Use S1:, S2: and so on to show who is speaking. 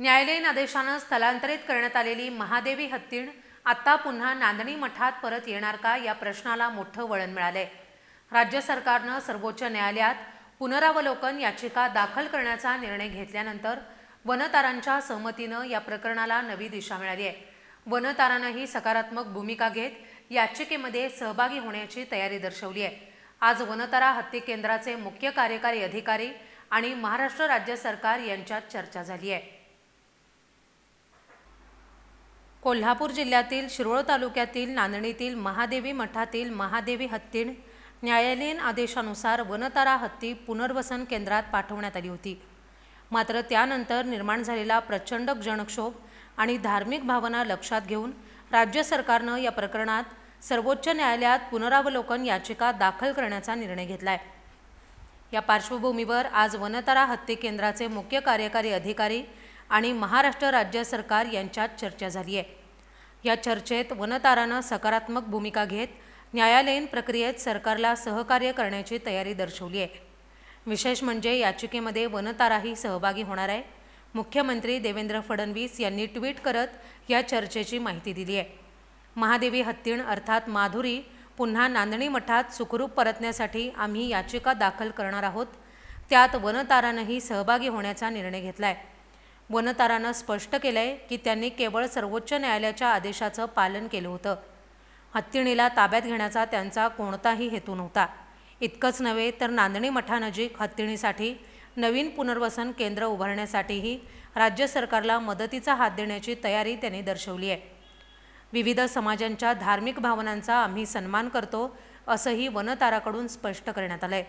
S1: न्यायालयीन आदेशानं स्थलांतरित करण्यात आलेली महादेवी हत्तीण आता पुन्हा नांदणी मठात परत येणार का या प्रश्नाला मोठं वळण मिळालंय. राज्य सरकारनं सर्वोच्च न्यायालयात पुनरावलोकन याचिका दाखल करण्याचा निर्णय घेतल्यानंतर वनतारांच्या सहमतीनं या प्रकरणाला नवी दिशा मिळाली आहे. वनतारानंही सकारात्मक भूमिका घेत याचिकेमध्ये सहभागी होण्याची तयारी दर्शवली आहे. आज वनतारा हत्ती केंद्राचे मुख्य कार्यकारी अधिकारी आणि महाराष्ट्र राज्य सरकार यांच्यात चर्चा झाली आहे. कोल्हापूर जिल्ह्यातील शिरोळ तालुक्यातील नांदणीतील महादेवी मठातील महादेवी हत्तीण न्यायालयीन आदेशानुसार वनतारा हत्ती पुनर्वसन केंद्रात पाठवण्यात आली होती. मात्र त्यानंतर निर्माण झालेला प्रचंड जनक्षोभ आणि धार्मिक भावना लक्षात घेऊन राज्य सरकारनं या प्रकरणात सर्वोच्च न्यायालयात पुनरावलोकन याचिका दाखल करण्याचा निर्णय घेतला आहे या पार्श्वभूमीवर आज वनतारा हत्ती केंद्राचे मुख्य कार्यकारी अधिकारी आणि महाराष्ट्र राज्य सरकार यांच्यात चर्चा झाली आहे. या चर्चेत वनतारानं सकारात्मक भूमिका घेत न्यायालयीन प्रक्रियेत सरकारला सहकार्य करण्याची तयारी दर्शवली आहे. विशेष म्हणजे याचिकेमध्ये वनताराही सहभागी होणार आहे. मुख्यमंत्री देवेंद्र फडणवीस यांनी ट्विट करत या चर्चेची माहिती दिली आहे. महादेवी हत्तीण अर्थात माधुरी पुन्हा नांदणी मठात सुखरूप परतण्यासाठी आम्ही याचिका दाखल करणार आहोत. त्यात वनतारानंही सहभागी होण्याचा निर्णय घेतला आहे वनतारानं स्पष्ट केलं आहे की त्यांनी केवळ सर्वोच्च न्यायालयाच्या आदेशाचं पालन केलं होतं. हत्तीणीला ताब्यात घेण्याचा त्यांचा कोणताही हेतू नव्हता. इतकंच नव्हे तर नांदणी मठानजीक हत्तीणीसाठी नवीन पुनर्वसन केंद्र उभारण्यासाठीही राज्य सरकारला मदतीचा हात देण्याची तयारी त्यांनी दर्शवली आहे. विविध समाजांच्या धार्मिक भावनांचा आम्ही सन्मान करतो असंही वनताराकडून स्पष्ट करण्यात आलं आहे